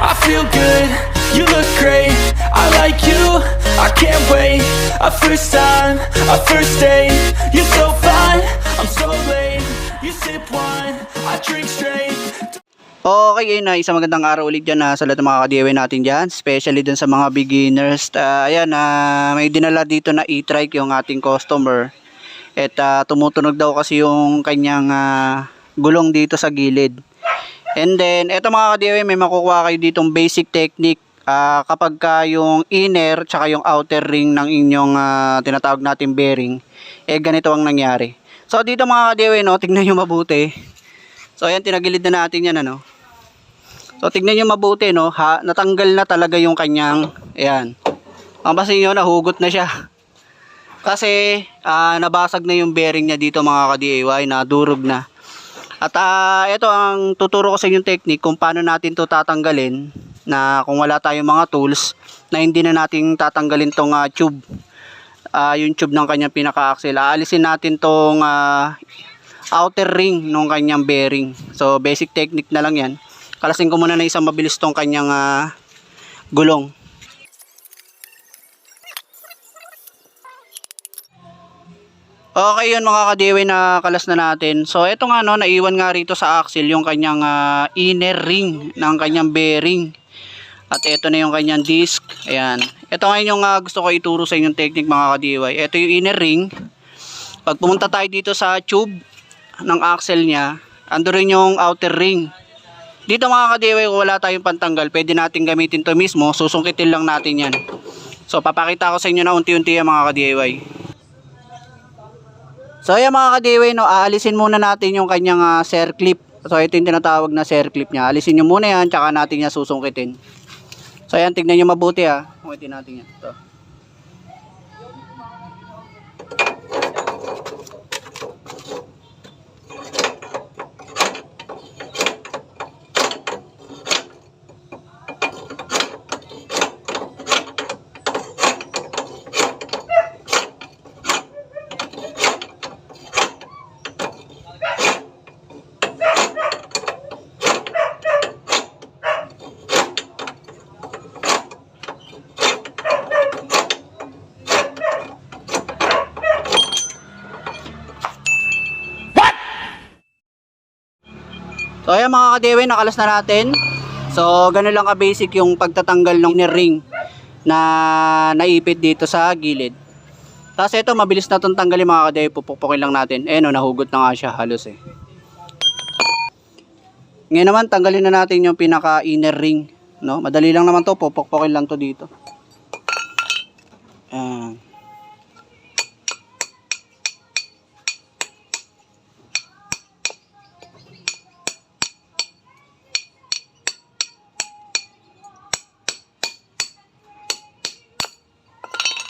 I feel good, you look great I like you, I can't wait A first time, a first date You're so fine, I'm so late You sip wine, I drink straight Okay, yun na isang magandang araw ulit dyan na sa lahat ng mga ka-DIY natin dyan, especially dun sa mga beginners. Ah, ayan, ah, may dinala dito na e-trike yung ating customer. At ah, tumutunog daw kasi yung kanyang ah, gulong dito sa gilid. And then, eto mga ka-DIY, may makukuha kayo ditong basic technique Ah, kapag ka yung inner tsaka yung outer ring ng inyong ah, tinatawag natin bearing, eh ganito ang nangyari. So dito mga ka-DIY, no, tingnan nyo mabuti. So ayan, tinagilid na natin yan ano. So tignan nyo mabuti no, ha, natanggal na talaga yung kanyang, ayan. Ang basin nyo, nahugot na siya. Kasi ah, nabasag na yung bearing niya dito mga ka-DIY, na durog na. At ah, ito ang tuturo ko sa inyong technique kung paano natin to tatanggalin na kung wala tayong mga tools na hindi na natin tatanggalin tong ah, tube. Ah, yung tube ng kanyang pinaka-axle. Aalisin natin tong ah, outer ring ng kanyang bearing. So basic technique na lang yan. Kalasin ko muna na isang mabilis tong kanyang ah, gulong. Okay yun mga kadiwi na kalas na natin. So ito nga no, naiwan nga rito sa axle yung kanyang ah, inner ring ng kanyang bearing. At ito na yung kanyang disc. Ayan. Ito nga yung ah, gusto ko ituro sa inyong technique mga kadiwi. Ito yung inner ring. Pag pumunta tayo dito sa tube ng axle niya, ando rin yung outer ring. Dito mga kadiwi, kung wala tayong pantanggal, pwede natin gamitin to mismo. Susungkitin lang natin yan. So papakita ko sa inyo na unti-unti yan mga ka-DIY. So ayan mga ka-DIY, no, aalisin muna natin yung kanyang uh, share clip. So ito yung tinatawag na share clip niya. Alisin nyo muna yan, tsaka natin yan susungkitin. So ayan, tignan nyo mabuti ha. Sungitin natin yan. Ito. So ayan mga kadewe, nakalas na natin. So ganun lang ka-basic yung pagtatanggal ng ring na naipit dito sa gilid. Tapos ito, mabilis na itong tanggalin mga kadewe, pupukpukin lang natin. Eh no, nahugot na nga siya halos eh. Ngayon naman, tanggalin na natin yung pinaka inner ring. No? Madali lang naman to, pupukpukin lang to dito. Ayan.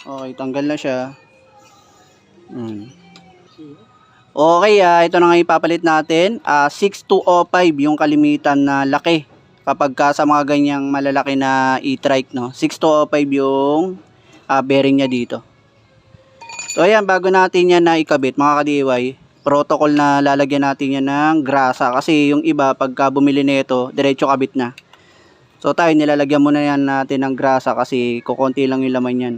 Okay, tanggal na siya. Mm. Okay, ah, ito na nga ipapalit natin. Ah, 6205 yung kalimitan na laki. Kapag ka sa mga ganyang malalaki na e-trike, no? 6205 yung ah, bearing niya dito. So, ayan, bago natin yan na ikabit, mga ka-DIY, protocol na lalagyan natin yan ng grasa. Kasi yung iba, pagka bumili nito, diretso kabit na. So, tayo, nilalagyan muna yan natin ng grasa kasi kukonti lang yung laman yan.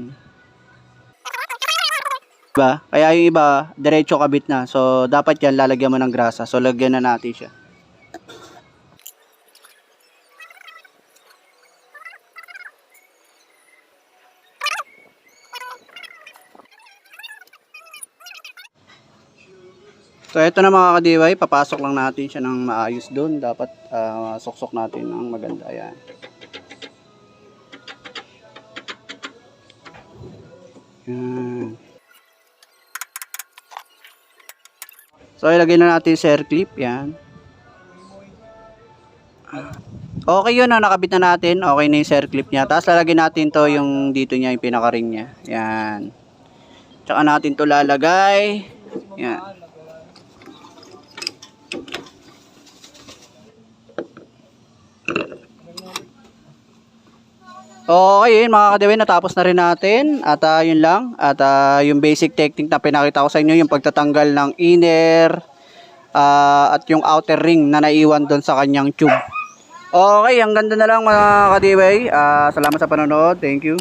Diba? Kaya yung iba, diretso kabit na. So, dapat yan lalagyan mo ng grasa. So, lagyan na natin siya. So, ito na mga kadiway. Papasok lang natin siya ng maayos doon. Dapat ah, suksok natin ng maganda. Ayan. Yan. So, ilagay na natin share clip. Yan. Okay yun, no? nakabit na natin. Okay na yung share clip niya. Tapos lalagay natin to yung dito niya, yung pinaka-ring niya. Yan. Tsaka natin to lalagay. Yan. Okay, yun mga kadewin, natapos na rin natin. At ah, yun lang. At ah, yung basic technique na pinakita ko sa inyo, yung pagtatanggal ng inner ah, at yung outer ring na naiwan doon sa kanyang tube. Okay, ang ganda na lang mga ka-DIY. Ah, salamat sa panonood. Thank you.